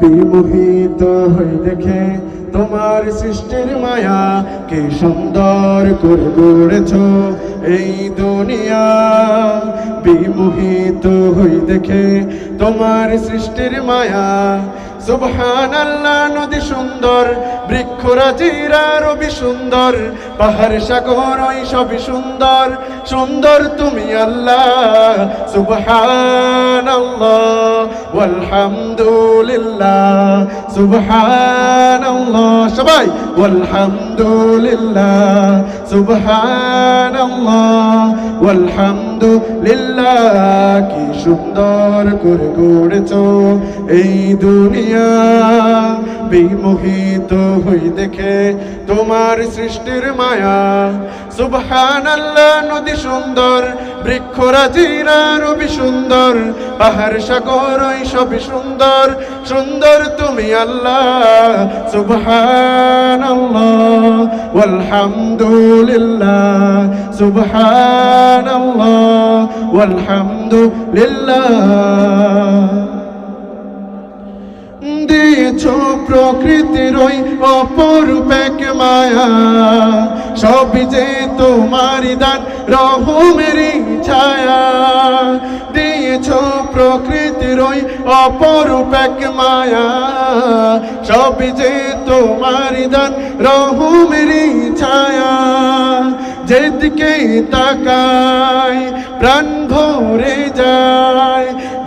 বিমোহিত হয়ে দেখে তোমার সৃষ্টির মায়া কে সুন্দর করে গড়েছ। এই দুনিয়া বিমোহিত হয়ে দেখে তোমার সৃষ্টির মায়া। সুবহান আল্লাহ নদী সুন্দর বৃক্ষরাজিরা রবি সুন্দর, পাহাড় সাগর ওই সবই সুন্দর। সুন্দর তুমি আল্লাহ সুবহান সুবহান সবাই walhamdulillah সুবহান walhamdulillah কি সুন্দর করে গড়েছ এই দুনিয়া। বিমোহিত হই দেখে তোমার সৃষ্টির মায়া। সুবহান আল্লাহ নদী সুন্দর বৃক্ষরাজিরা রবি সুন্দর, পাহাড় সাগর ওই সবই সুন্দর সুন্দর তুমি আল্লাহ। সুবহান আল্লাহ walhamdulillah সুবহান আল্লাহ walhamdulillah দিয়েছ প্রকৃতির ওই অপরূপ এক মায়া। সবই যে তোমারই দান, রহমেরই ছায়া। দিয়েছ প্রকৃতির ওই অপরূপ এক মায়া। সবই যে তোমারই দান, রহমেরই ছায়া। যেদিকে তাকাই, প্রাণ ভরে যায়।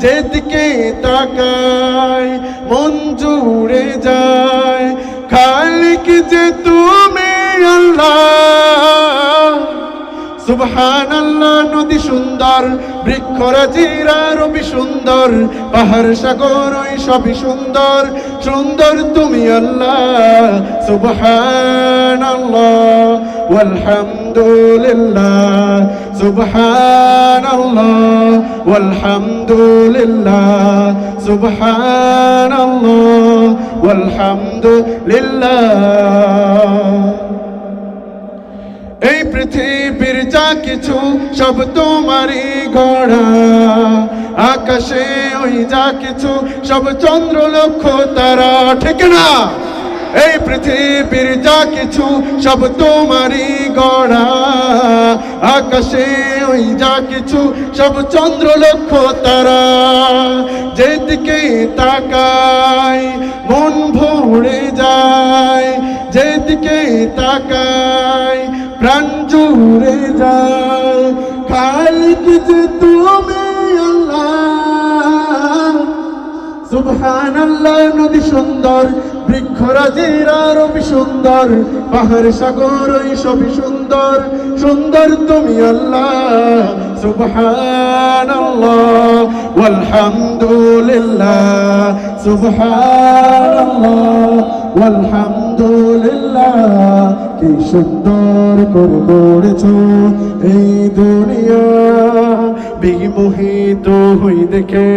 যেদিকে তাকাই মন জুড়ে যায়। খালিক যে তুমি আল্লাহ। সুবহান আল্লাহ নদী সুন্দর, বৃক্ষরাজিরা রবি সুন্দর, পাহাড় সাগর ওই সবই সুন্দর সুন্দর তুমি আল্লাহ সুবহান আল্লাহ walhamdulillah সুবহান আল্লাহ walhamdulillah সুবহান আল্লাহ walhamdulillah এই পৃথিবীর যা কিছু সব তোমারই গড়া আকাশে ওই যা কিছু সব চন্দ্র লক্ষ তারা, ঠিক না এই পৃথিবীর যা কিছু সব তোমারই গড়া। আকাশে ওই যা কিছু সব চন্দ্র, লক্ষ, তারা। যেদিকে তাকায় মন ভরে যায়। যেদিকে তাকায় প্রাণ জুড়ে যায়। খালিক যে তুমি আল্লাহ সুবহান আল্লাহ নদী সুন্দর, বৃক্ষরাজিরা রবি সুন্দর, পাহাড় সাগর ওই সবই সুন্দর সুন্দর তুমি আল্লাহ সুবহান আল্লাহ walhamdulillah সুবহান আল্লাহ walhamdulillah কি সুন্দর করে গড়েছ এই দুনিয়া, বিমোহিত হই দেখে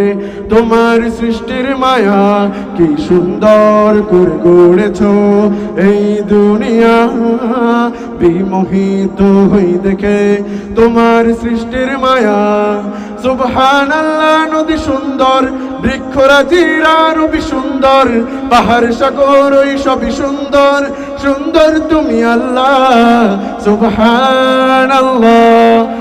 তোমার সৃষ্টির মায়া কি সুন্দর করে গড়েছ এই দুনিয়া। বিমোহিত হই দেখে তোমার সৃষ্টির মায়া। সুবহান আল্লাহ নদী সুন্দর, বৃক্ষরাজিরা সুন্দর, পাহাড় সাগর ওই সবই সুন্দর সুন্দর তুমি আল্লাহ সুবহান আল্লাহ